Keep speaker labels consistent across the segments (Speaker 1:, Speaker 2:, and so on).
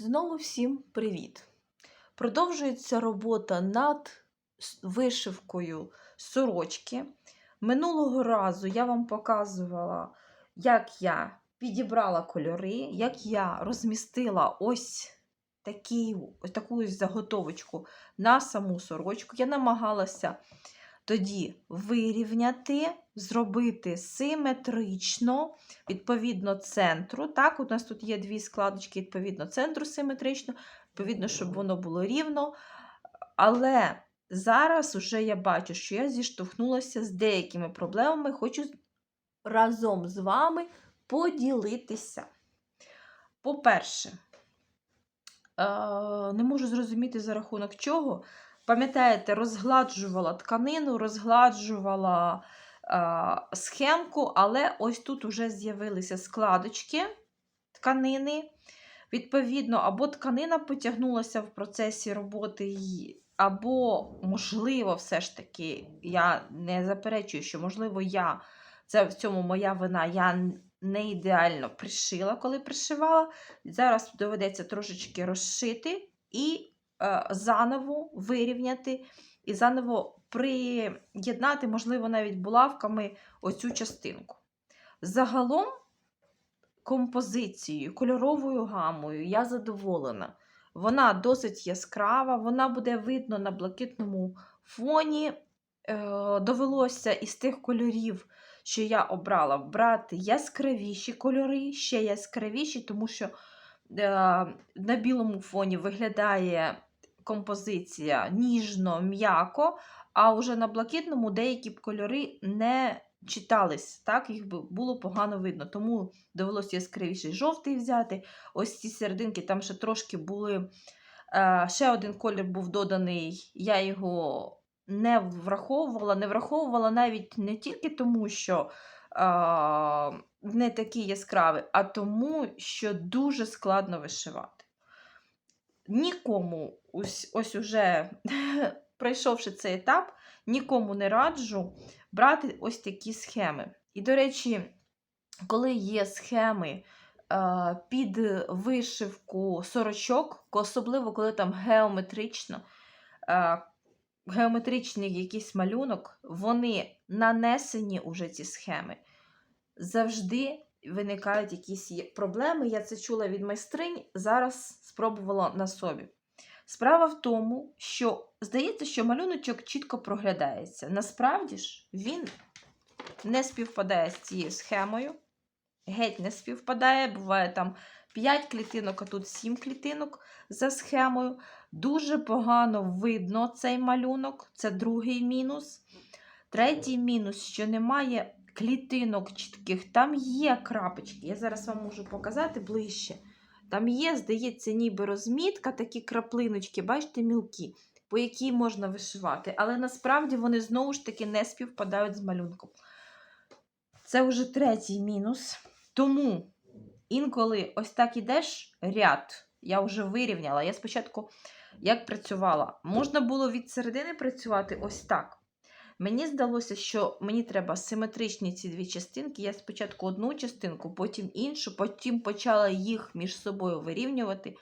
Speaker 1: Знову всім привіт! Продовжується робота над вишивкою сорочки. Минулого разу я вам показувала, як я підібрала кольори, як я розмістила ось, такі, ось таку заготовочку на саму сорочку. Я намагалася тоді вирівняти, зробити симетрично, відповідно центру. Так, у нас тут є дві складочки, відповідно, центру симетрично, відповідно, щоб воно було рівно. Але зараз вже я бачу, що я зіштовхнулася з деякими проблемами, хочу разом з вами поділитися. По-перше, е, не можу зрозуміти за рахунок чого. Пам'ятаєте, розгладжувала тканину, розгладжувала е, схемку, але ось тут вже з'явилися складочки тканини. Відповідно, або тканина потягнулася в процесі роботи, її, або, можливо, все ж таки, я не заперечую, що, можливо, я, це в цьому моя вина, я не ідеально пришила, коли пришивала. Зараз доведеться трошечки розшити і заново вирівняти, і заново приєднати, можливо, навіть булавками оцю частинку. Загалом композицією, кольоровою гамою я задоволена. Вона досить яскрава, вона буде видно на блакитному фоні. Е, довелося із тих кольорів, що я обрала, брати яскравіші кольори, ще яскравіші, тому що е, на білому фоні виглядає композиція ніжно, м'яко, а вже на блакитному деякі кольори не читались, так, їх було погано видно. Тому довелося яскравіший жовтий взяти. Ось ці серединки там ще трошки були. Е, ще один колір був доданий, я його не враховувала. Не враховувала навіть не тільки тому, що е, не такий яскравий, а тому, що дуже складно вишивати. Нікому, ось, ось уже пройшовши цей етап, нікому не раджу брати ось такі схеми. І, до речі, коли є схеми е, під вишивку сорочок, особливо коли там геометрично, е, геометричний якийсь малюнок, вони нанесені уже ці схеми. Завжди виникають якісь проблеми. Я це чула від майстринь, зараз спробувала на собі. Справа в тому, що здається, що малюночок чітко проглядається. Насправді ж він не співпадає з цією схемою. Геть не співпадає. Буває там 5 клітинок, а тут 7 клітинок за схемою. Дуже погано видно цей малюнок. Це другий мінус. Третій мінус, що немає клітинок чітких. Там є крапочки. Я зараз вам можу показати ближче. Там є, здається, ніби розмітка, такі краплиночки, бачите, мілкі, по якій можна вишивати. Але насправді вони знову ж таки не співпадають з малюнком. Це вже третій мінус. Тому інколи ось так ідеш ряд, я вже вирівняла. Я спочатку як працювала, можна було від середини працювати ось так. Мені здалося, що мені треба симетричні ці дві частинки. Я спочатку одну частинку, потім іншу, потім почала їх між собою вирівнювати.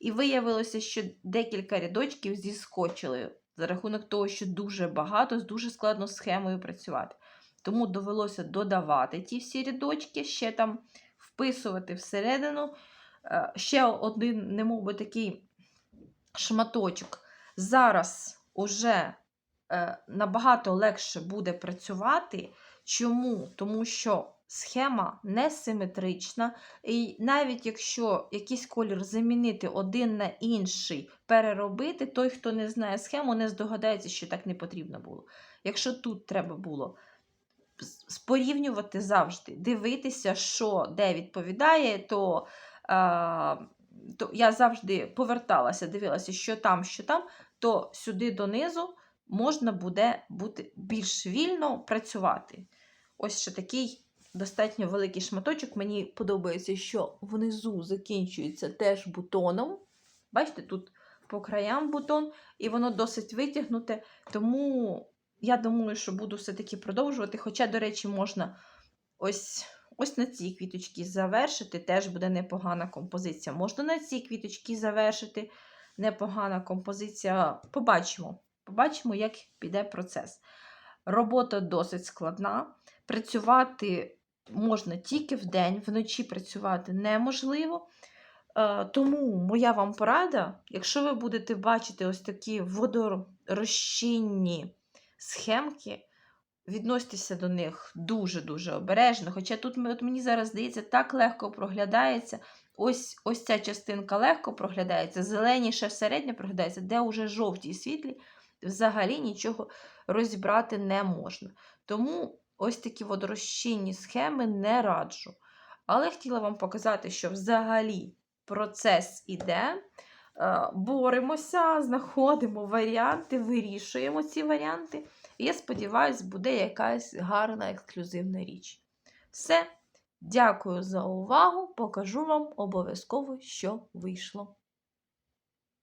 Speaker 1: І виявилося, що декілька рядочків зіскочили за рахунок того, що дуже багато, з дуже складно схемою працювати. Тому довелося додавати ті всі рядочки, ще там вписувати всередину. Е, Ще один, немов би такий шматочок. Зараз уже набагато легше буде працювати. Чому? Тому що схема несиметрична, і навіть якщо якийсь колір замінити один на інший, переробити, той, хто не знає схему, не здогадається, що так не потрібно було. Якщо тут треба було с- порівнювати завжди, дивитися, що де відповідає, то, е, то я завжди поверталася, дивилася, що там, що там, то сюди донизу можна буде бути більш вільно працювати. Ось ще такий достатньо великий шматочок. Мені подобається, що внизу закінчується теж бутоном. Бачите, тут по краям бутон, і воно досить витягнуте. Тому я думаю, що буду все-таки продовжувати. Хоча, до речі, можна ось ось на цій квіточці завершити, теж буде непогана композиція. Можна на цій квіточці завершити непогана композиція. Побачимо. Побачимо, як піде процес. Робота досить складна. Працювати можна тільки в день, вночі працювати неможливо. Е, Тому моя вам порада, якщо ви будете бачити ось такі водорозчинні схемки, відносьтеся до них дуже-дуже обережно. Хоча тут от мені зараз здається, так легко проглядається. Ось, ось ця частинка легко проглядається, зеленіше середньо проглядається, де вже жовті і світлі, взагалі нічого розібрати не можна. Тому ось такі водорозчинні схеми не раджу. Але хотіла вам показати, що взагалі процес іде. Е, Боремося, знаходимо варіанти, вирішуємо ці варіанти. І я сподіваюся, буде якась гарна ексклюзивна річ. Все. Дякую за увагу. Покажу вам обов'язково, що вийшло.